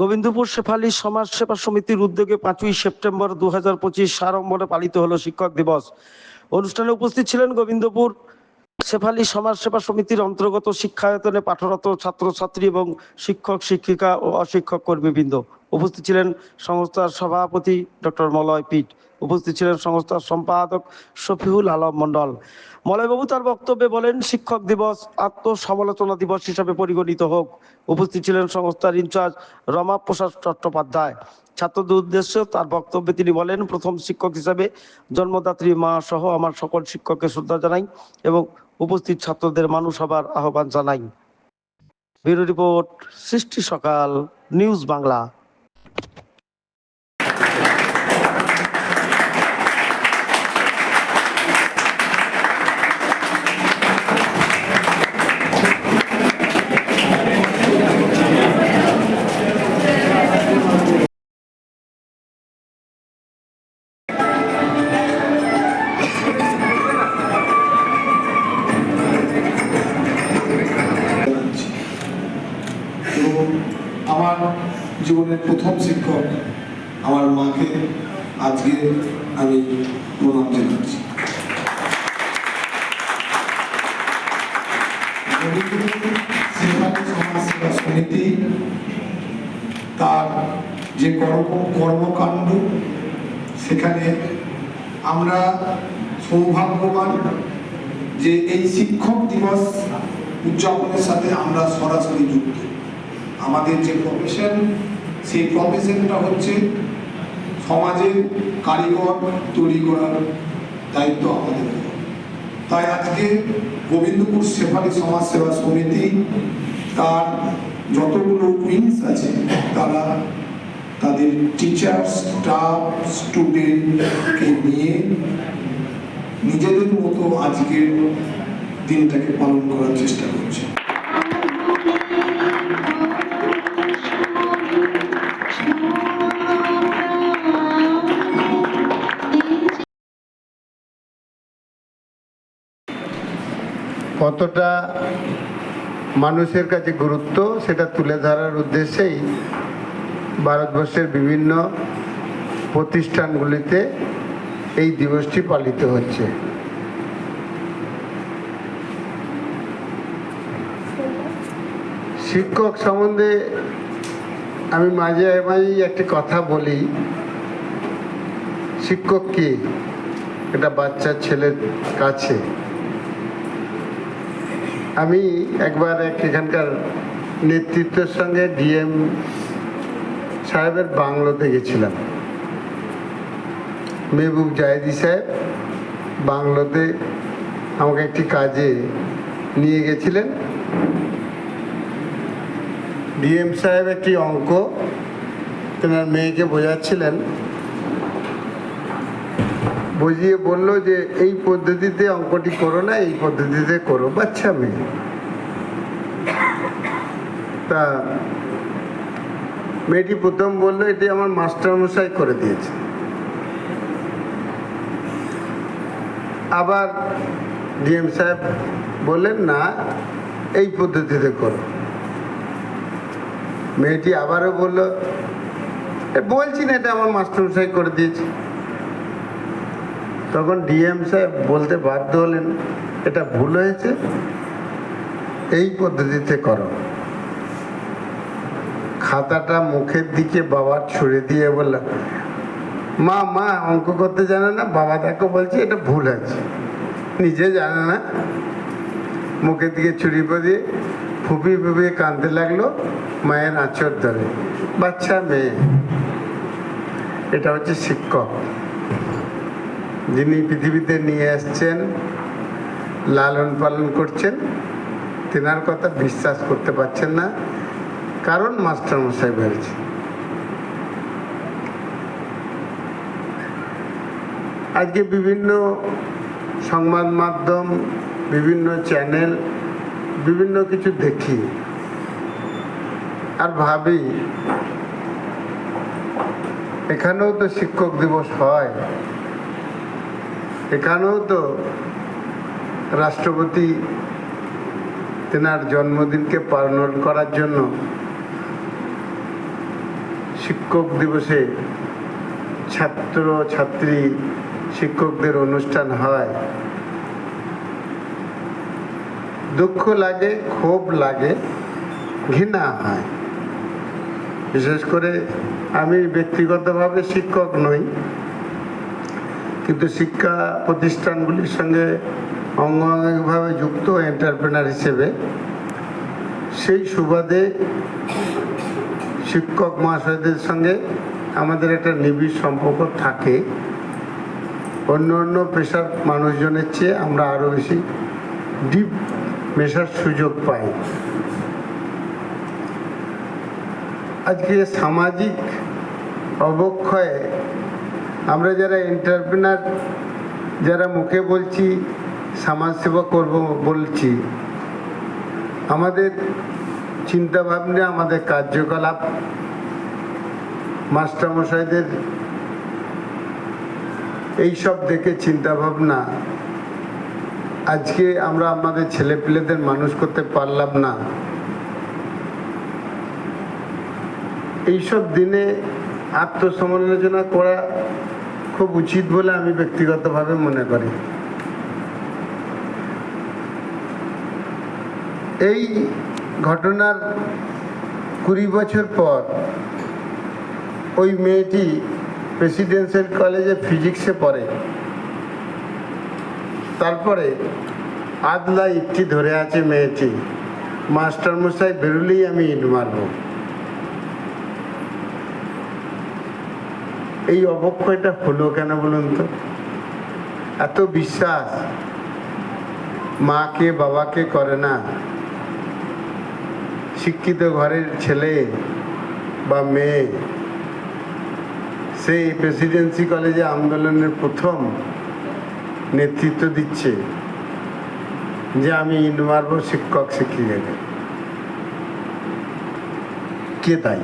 গোবিন্দপুর শেফালি সমাজ সেবা সমিতির উদ্যোগে পাঁচই সেপ্টেম্বর দু হাজার পঁচিশ সাড়ম্বরে পালিত হলো শিক্ষক দিবস। অনুষ্ঠানে উপস্থিত ছিলেন গোবিন্দপুর শেফালি সমাজ সেবা সমিতির অন্তর্গত শিক্ষায়তনে পাঠরত ছাত্রছাত্রী এবং শিক্ষক, শিক্ষিকা ও অশিক্ষক কর্মীবৃন্দ। উপস্থিত ছিলেন সংস্থার সভাপতি ডক্টর মলয় পিট উপস্থিত ছিলেন সংস্থার সম্পাদক শফিউল আলম মন্ডল মলয়বাবু তার বক্তব্যে বলেন, শিক্ষক দিবস, আত্মসমালোচনা দিবস হিসাবে পরিগণিত হোক। উপস্থিত ছিলেন সংস্থার ইনচার্জ রমা প্রসাদ চট্টোপাধ্যায়। ছাত্রদের উদ্দেশ্যে তার বক্তব্যে তিনি বলেন, প্রথম শিক্ষক হিসাবে জন্মদাত্রী মা সহ আমার সকল শিক্ষককে শ্রদ্ধা জানাই এবং উপস্থিত ছাত্রদের মানুষ হবার আহ্বান জানাই। ব্যুরো রিপোর্ট, সৃষ্টি সকাল, নিউজ বাংলা। সমিতি, তার যে কর্ম, কর্মকাণ্ড, সেখানে আমরা সৌভাগ্যবান যে এই শিক্ষক দিবস উদযাপনের সাথে আমরা সরাসরি যুক্ত। আমাদের যে প্রফেশন সেই প্রফেশনটা হচ্ছে সমাজের কারিগর তৈরি করার দায়িত্ব আমাদের। তাই আজকে গোবিন্দপুর শেফালি সমাজ সেবা সমিতি তার যতগুলো উইংস আছে, তারা তাদের টিচার স্টাফ স্টুডেন্টকে নিয়ে নিজেদের মতো আজকের দিনটাকে পালন করার চেষ্টা করছে। কতটা মানুষের কাছে গুরুত্ব, সেটা তুলে ধরার উদ্দেশ্যেই ভারতবর্ষের বিভিন্ন প্রতিষ্ঠানগুলিতে এই দিবসটি পালিত হচ্ছে। শিক্ষক সম্বন্ধে আমি মাঝে মাঝেই একটি কথা বলি। শিক্ষক কি? এটা বাচ্চা ছেলের কাছে। আমি একবার এক এখানকার নেতৃত্বের সঙ্গে ডিএম সাহেবের বাংলোতে গেছিলাম। মেহবুব জাহেদি সাহেব বাংলোতে আমাকে একটি কাজে নিয়ে গেছিলেন। ডিএম সাহেব একটি অঙ্ক, তেনার মেয়েকে বোঝাচ্ছিলেন। বুঝিয়ে বলল যে এই পদ্ধতিতে অঙ্কটি করো না, এই পদ্ধতিতে করো, বাচ্চা মেয়ে। তা মেয়েটি প্রথম বলল, এটি আমার মাস্টারমশাই করে দিয়েছে। আবার ডিএম সাহেব বললেন, না, এই পদ্ধতিতে করো। মেয়েটি আবারও বলল বলছি না এটা আমার মাস্টারমশাই করে দিয়েছে। তখন ডিএম সাহেব বলতে বাধ্য হলেন, এটা ভুল হয়েছে, এই পদ্ধতিতে করো। খাতাটা মুখের দিকে বাবার ছুড়ে দিয়ে বললাম মা মা, অঙ্ক করতে জানে না, বাবা তাকে বলছে এটা ভুল আছে নিজে জানে না। মুখের দিকে ছুরি দিয়ে ফুপিয়ে ফুপিয়ে কাঁদতে লাগল, মায়ের আঁচড় ধরে, বাচ্চা মেয়ে, এটা হচ্ছে শিক্ষক। যিনি পৃথিবীতে নিয়ে আসছেন লালন পালন করছেন, তেনার কথা বিশ্বাস করতে পারছেন না। কারণ মাস্টারমশাই বেড়েছে আজকে বিভিন্ন সংবাদ মাধ্যম, বিভিন্ন চ্যানেল, বিভিন্ন কিছু দেখি আর ভাবি, এখানেও তো শিক্ষক দিবস হয়। এখানেও তো রাষ্ট্রপতি তেনার জন্মদিনকে পালন করার জন্য শিক্ষক দিবসে ছাত্র, ছাত্রী, শিক্ষকদের অনুষ্ঠান হয়। দুঃখ লাগে, ক্ষোভ লাগে, ঘৃণা হয়। বিশেষ করে আমি ব্যক্তিগতভাবে শিক্ষক নই। কিন্তু শিক্ষা প্রতিষ্ঠানগুলির সঙ্গে অঙ্গাঙ্গিভাবে যুক্ত এন্টারপ্রেনার হিসেবে সেই সুবাদে শিক্ষক মহাশয়দের সঙ্গে আমাদের একটা নিবিড় সম্পর্ক থাকে। অন্য অন্য পেশার মানুষজনের চেয়ে আমরা আরও বেশি ডিপ মেশার সুযোগ পাই। আজকে সামাজিক অবক্ষয়ে আমরা যারা এন্টারপ্রেনার যারা মুখে বলছি সমাজসেবা করব বলছি, আমাদের চিন্তাভাবনা, আমাদের কার্যকলাপ, মাস্টারমশাইদের এইসব দেখে চিন্তাভাবনা, আজকে আমরা আমাদের ছেলেপিলেদের মানুষ করতে পারলাম না। এইসব দিনে আত্মসমালোচনা করা খুব উচিত বলে আমি ব্যক্তিগতভাবে মনে করি। এই ঘটনার কুড়ি বছর পর ওই মেয়েটি প্রেসিডেন্সিয়াল কলেজে ফিজিক্সে পড়ে। তারপরে আদলা ইটটি ধরে আছে মেয়েটি। মাস্টারমশাই বেরোলেই আমি ইট মারবো। এই অবক্ষয়টা হলো কেন বলুন তো? এত বিশ্বাস মাকে, বাবাকে করে না। শিক্ষিত ঘরের ছেলে বা মেয়ে সেই প্রেসিডেন্সি কলেজে আন্দোলনের প্রথম নেতৃত্ব দিচ্ছে যে আমি ইট মারব শিক্ষক শিক্ষিকাকে। কে তাই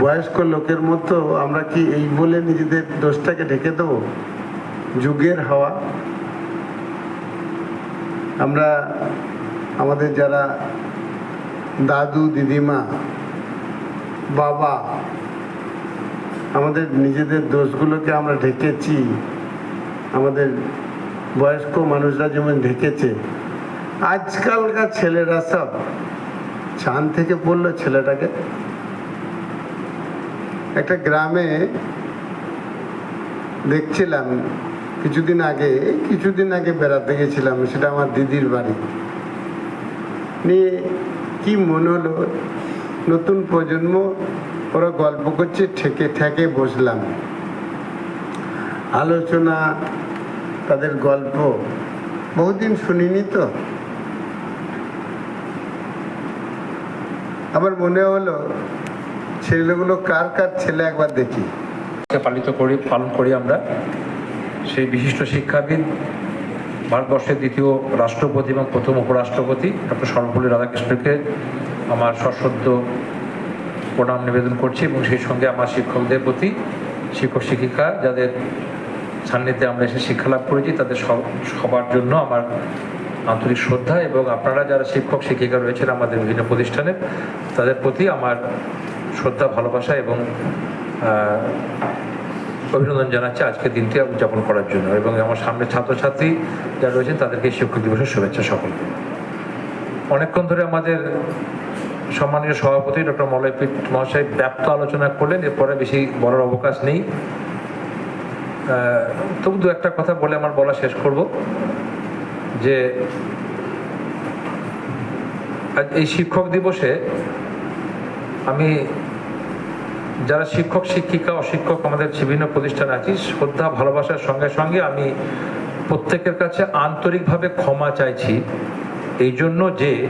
বয়স্ক লোকের মতো আমরা কি এই বলে নিজেদের দোষটাকে ঢেকে দেবো? যুগের হাওয়া। আমরা আমাদের যারা দাদু, দিদিমা, বাবা, আমাদের নিজেদের দোষগুলোকে আমরা ঢেকেছি। আমাদের বয়স্ক মানুষরা যেমন ঢেকেছে, আজকালকার ছেলেরা সব চান থেকে পড়ল ছেলেটাকে। একটা গ্রামে দেখছিলাম, কিছুদিন আগে কিছুদিন আগে বেড়াতে গেছিলাম, সেটা আমার দিদির বাড়ি। নিয়ে কি মনে হলো, নতুন প্রজন্ম, ওরা গল্প করছে, ঠেকে ঠেকে বসলাম। আলোচনা, তাদের গল্প। বহুদিন শুনিনি তো। আমার মনে হলো ছেলেগুলো কার কার ছেলে একবার দেখি। পালিত করি, পালন করি আমরা, সেই বিশিষ্ট শিক্ষাবিদ, ভারতবর্ষের দ্বিতীয় রাষ্ট্রপতি এবং প্রথম উপরাষ্ট্রপতি, ডক্টর সর্বপল্লী রাধাকৃষ্ণকে আমার সশ্রদ্ধ প্রণাম নিবেদন করছি এবং সেই সঙ্গে আমার শিক্ষকদের প্রতি শিক্ষক শিক্ষিকা যাদের সান্নিধ্যে আমরা এসে শিক্ষা লাভ করেছি, তাদের সব- সবার জন্য আমার আন্তরিক শ্রদ্ধা এবং আপনারা যারা শিক্ষক শিক্ষিকা রয়েছেন আমাদের বিভিন্ন প্রতিষ্ঠানে, তাদের প্রতি আমার শ্রদ্ধা, ভালোবাসা এবং অভিনন্দন জানাচ্ছি আজকের দিনটি উদযাপন করার জন্য এবং আমার সামনে ছাত্রছাত্রী যারা রয়েছেন তাদেরকে শিক্ষক দিবসের শুভেচ্ছা সকলকে। অনেকক্ষণ ধরে আমাদের সম্মানীয় সভাপতি ডক্টর মলয়পীঠ মহাশয় ব্যাপ্ত আলোচনা করলেন, এরপরে বেশি বলার অবকাশ নেই। তবু দু একটা কথা বলে আমার বলা শেষ করব, যে এই শিক্ষক দিবসে আমি যারা শিক্ষক, শিক্ষিকা, অশিক্ষক আমাদের বিভিন্ন প্রতিষ্ঠান আছি, শ্রদ্ধা, ভালোবাসার সঙ্গে সঙ্গে আমি প্রত্যেকের কাছে আন্তরিকভাবে ক্ষমা চাইছি। এই জন্য যে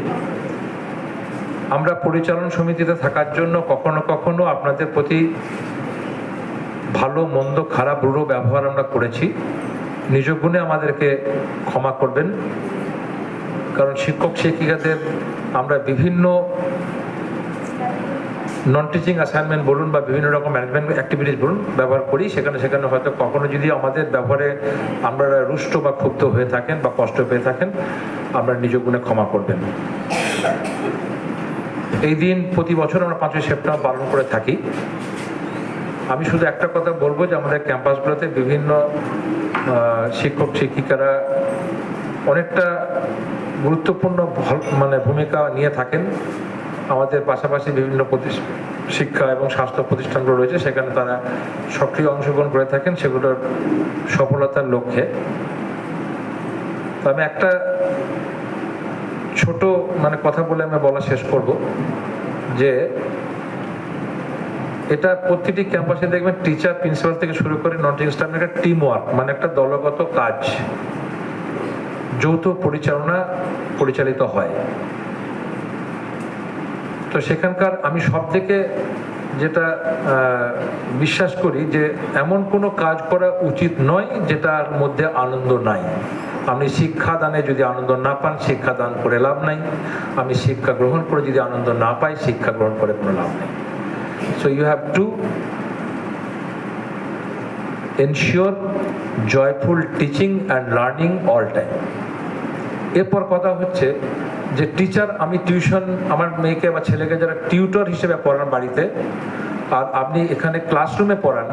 আমরা পরিচালন সমিতিতে থাকার জন্য কখনো কখনো আপনাদের প্রতি ভালো, মন্দ, খারাপ, রূঢ় ব্যবহার আমরা করেছি। নিজ গুণে আমাদেরকে ক্ষমা করবেন। কারণ শিক্ষক, শিক্ষিকাদের আমরা বিভিন্ন নন টিচিং অ্যাসাইনমেন্ট বলুন বা বিভিন্ন রকম ম্যানেজমেন্ট অ্যাক্টিভিটিস বলুন, ব্যবহার করি। সেখানে সেখানে হয়তো কখনো যদি আমাদের ব্যবহারে আমরা রুষ্ট বা ক্ষুব্ধ হয়ে থাকেন বা কষ্ট পেয়ে থাকেন, আমরা নিজ গুণে ক্ষমা করবেন। এই দিন প্রতি বছর আমরা পাঁচই সেপ্টেম্বর পালন করে থাকি। আমি শুধু একটা কথা বলব যে আমাদের ক্যাম্পাসগুলোতে বিভিন্ন শিক্ষক, শিক্ষিকারা অনেকটা গুরুত্বপূর্ণ মানে ভূমিকা নিয়ে থাকেন। আমাদের পাশাপাশি বিভিন্ন শিক্ষা এবং স্বাস্থ্য প্রতিষ্ঠানগুলো রয়েছে, সেখানে তারা সক্রিয় অংশগ্রহণ করে থাকেন, সেগুলোর সফলতার লক্ষ্যে। তো আমি একটা ছোট মানে কথা বলে আমি বলা শেষ করব, যে এটা প্রতিটি ক্যাম্পাসে দেখবেন টিচার প্রিন্সিপাল থেকে শুরু করে নন টিচিং স্টাফ একটা টিম ওয়ার্ক মানে একটা দলগত কাজ। যৌথ পরিচালনা পরিচালিত হয়। তো সেখানকার আমি সব থেকে যেটা বিশ্বাস করি যে এমন কোনো কাজ করা উচিত নয় যেটার মধ্যে আনন্দ নাই। আপনি শিক্ষাদানে যদি আনন্দ না পান, শিক্ষাদান করে লাভ নাই। আমি শিক্ষা গ্রহণ করে যদি আনন্দ না পাই, শিক্ষা গ্রহণ করে কোনো লাভ নেই। So you have to ensure joyful teaching and learning all time এরপর কথা হচ্ছে যে টিচার আমি টিউশন আমার মেয়েকে বা ছেলেকে যারা টিউটর হিসেবে পড়ান বাড়িতে, আর আপনি এখানে ক্লাসরুমে পড়ান,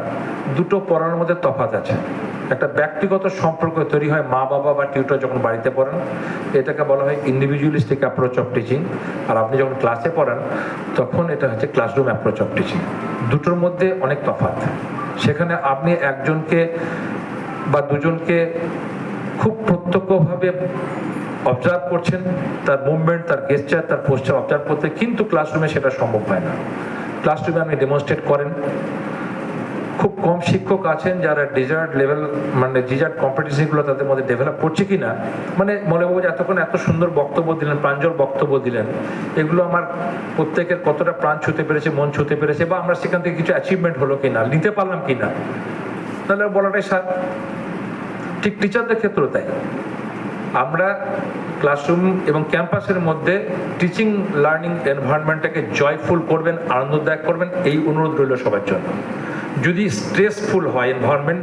দুটো পড়ানোর মধ্যে তফাৎ আছে। একটা ব্যক্তিগত সম্পর্ক তৈরি হয় মা, বাবা বা টিউটর যখন বাড়িতে পড়ান, এটাকে বলা হয় ইন্ডিভিজুয়ালিস্টিক অ্যাপ্রোচ অফ টিচিং আর আপনি যখন ক্লাসে পড়ান, তখন এটা হচ্ছে ক্লাসরুম অ্যাপ্রোচ অফ টিচিং দুটোর মধ্যে অনেক তফাৎ। সেখানে আপনি একজনকে বা দুজনকে খুব প্রত্যক্ষভাবে অবজার্ভ করছেন, তার মুভমেন্ট তার গেস্টার তার পোস্টার অবজার্ভ করতে, কিন্তু ক্লাসরুমে সেটা সম্ভব হয় না। ক্লাসরুমে আপনি ডেমনস্ট্রেট করেন। খুব কম শিক্ষক আছেন যারা ডিজার্ট লেভেল মানে ডিজার্ট কম্পিটিশনগুলো তাদের মধ্যে ডেভেলপ করছে কি না মানে মনে বাবু এতক্ষণ এত সুন্দর বক্তব্য দিলেন, প্রাঞ্জল বক্তব্য দিলেন, এগুলো আমার প্রত্যেকের কতটা প্রাণ ছুতে পেরেছে, মন ছুতে পেরেছে, বা আমরা সেখান থেকে কিছু অ্যাচিভমেন্ট হলো কি না নিতে পারলাম কি না তাহলে বলাটাই সার ঠিক টিচারদের ক্ষেত্রেও তাই। আমরা ক্লাসরুম এবং ক্যাম্পাসের মধ্যে টিচিং লার্নিং এনভায়রনমেন্টটাকে জয়ফুল করবেন, আনন্দদায়ক করবেন, এই অনুরোধ রইল সবার জন্য। যদি স্ট্রেসফুল হয় এনভায়রনমেন্ট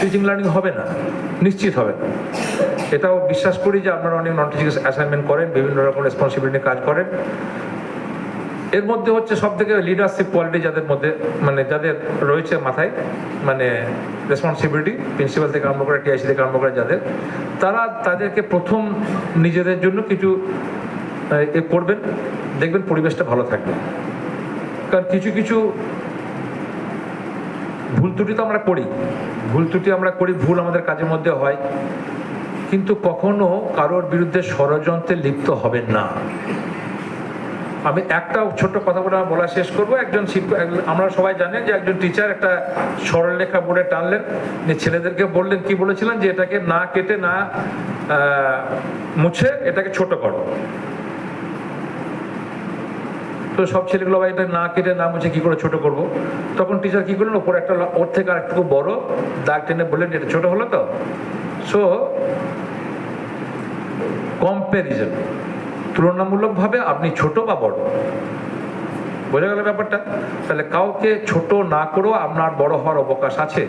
টিচিং লার্নিং হবে না, নিশ্চিত হবে না। এটাও বিশ্বাস করি যে আপনারা অনেক নন টিচিং অ্যাসাইনমেন্ট করেন, বিভিন্ন রকম রেসপন্সিবিলিটি কাজ করেন। এর মধ্যে হচ্ছে সব থেকে লিডারশিপ কোয়ালিটি যাদের মধ্যে মানে যাদের রয়েছে মাথায় মানে রেসপন্সিবিলিটি প্রিন্সিপাল থেকে আরম্ভ করে টিআইসি থেকে আরম্ভ করে যাদের, তারা তাদেরকে প্রথম নিজেদের জন্য কিছু এ করবেন, দেখবেন পরিবেশটা ভালো থাকবে। কারণ কিছু কিছু ভুল ত্রুটি তো আমরা করি, ভুল ত্রুটি আমরা করি, ভুল আমাদের কাজের মধ্যে হয়, কিন্তু কখনো কারোর বিরুদ্ধে ষড়যন্ত্রে লিপ্ত হবেন না। আমি একটা ছোট্ট কথা বলে বলা শেষ করব। একজন শিক্ষক আমরা সবাই জানেন যে একজন টিচার একটা সরলরেখা বোর্ডে টানলেন। ছেলেদেরকে বললেন, কি বলেছিলেন? যে এটাকে না কেটে, না মুছে এটাকে ছোট করো। তো সব ছেলেগুলো ভাই এটা না কেটে, না মুছে কি করে ছোট করব? তখন টিচার কি করলেন? ওপর একটা ওর থেকে আর একটু বড় দাগ টেনে বললেন এটা ছোট হলো তো? সো কম্প্যারিজন তুলনামূলকভাবে আপনি ছোট বা বড়? বোঝা গেল ব্যাপারটা? তাহলে কাউকে ছোট না করেও আপনার বড় হওয়ার অবকাশ আছে।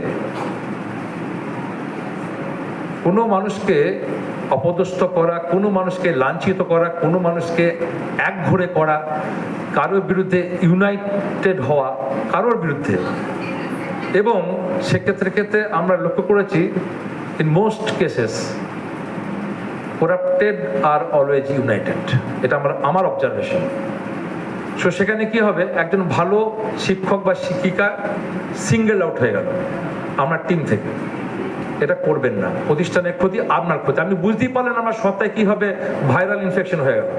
কোনো মানুষকে অপদস্থ করা, কোনো মানুষকে লাঞ্ছিত করা, কোনো মানুষকে একঘরে করা, কারোর বিরুদ্ধে ইউনাইটেড হওয়া, কারোর বিরুদ্ধে। এবং সেক্ষেত্রে ক্ষেত্রে আমরা লক্ষ্য করেছি ইন মোস্ট কেসেস করাপ্টেড আর অলওয়েজ ইউনাইটেড এটা আমার আমার অবজারভেশন সো সেখানে কি হবে? একজন ভালো শিক্ষক বা শিক্ষিকা সিঙ্গেল আউট হয়ে গেল আমার টিম থেকে। এটা করবেন না। প্রতিষ্ঠানের ক্ষতি, আপনার ক্ষতি। আপনি বুঝতেই পারলেন আমার সত্তায় কি হবে? ভাইরাল ইনফেকশন হয়ে গেল।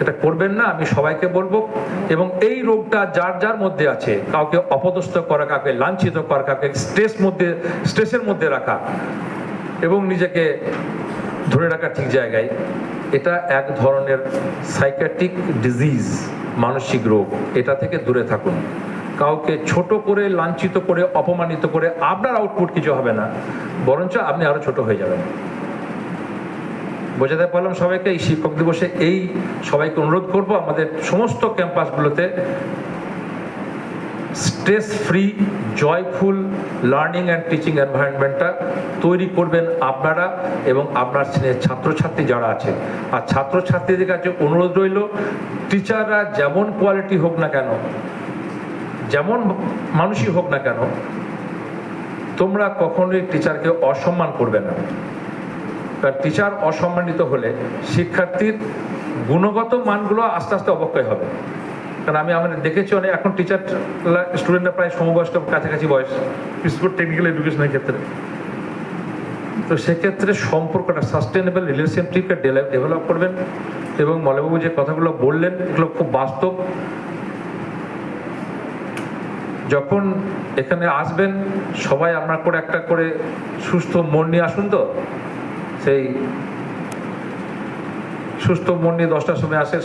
এটা করবেন না, আমি সবাইকে বলব। এবং এই রোগটা যার যার মধ্যে আছে, কাউকে অপদস্থ করা, কাউকে লাঞ্ছিত করা, কাউকে স্ট্রেস মধ্যে স্ট্রেসের মধ্যে রাখা এবং নিজেকে ধরে রাখা ঠিক জায়গায় এটা এক ধরনের সাইকাট্রিক ডিজিজ মানসিক রোগ। এটা থেকে দূরে থাকুন। কাউকে ছোট করে, লাঞ্ছিত করে, অপমানিত করে আপনার আউটপুট কিছু হবে না। বরঞ্চ আপনি আরও ছোট হয়ে যাবেন। বোঝাতে পারলাম সবাইকে? এই শিক্ষক দিবসে এই সবাইকে অনুরোধ করব আমাদের সমস্ত ক্যাম্পাসগুলোতে stress free joyful learning and teaching এনভায়রনমেন্টটা তৈরি করবেন আপনারা এবং আপনার ছাত্রছাত্রী যারা আছে। আর ছাত্রছাত্রীদের কাছে অনুরোধ রইল, টিচাররা যেমন কোয়ালিটি হোক না কেন, যেমন মানুষই হোক না কেন, তোমরা কখনোই টিচারকে অসম্মান করবে না। কারণ টিচার অসম্মানিত হলে শিক্ষার্থীর গুণগত মানগুলো আস্তে আস্তে অবক্ষয় হবে। কারণ আমি আমাদের দেখেছি অনেক, এখন টিচার স্টুডেন্টরা প্রায় সমবয়স্ক, কাছাকাছি বয়স টেকনিক্যাল এডুকেশনের ক্ষেত্রে। তো সেক্ষেত্রে সম্পর্কটা সাস্টেনেবল রিলেশনশিপকে ডেভেলপ করবেন এবং মলবাবু যে কথাগুলো বললেন, এগুলো খুব বাস্তব। যখন এখানে আসবেন, সবাই আপনার করে একটা করে সুস্থ মন নিয়ে আসুন তো। সেই সুস্থ মন নিয়ে দশটার সময় আসে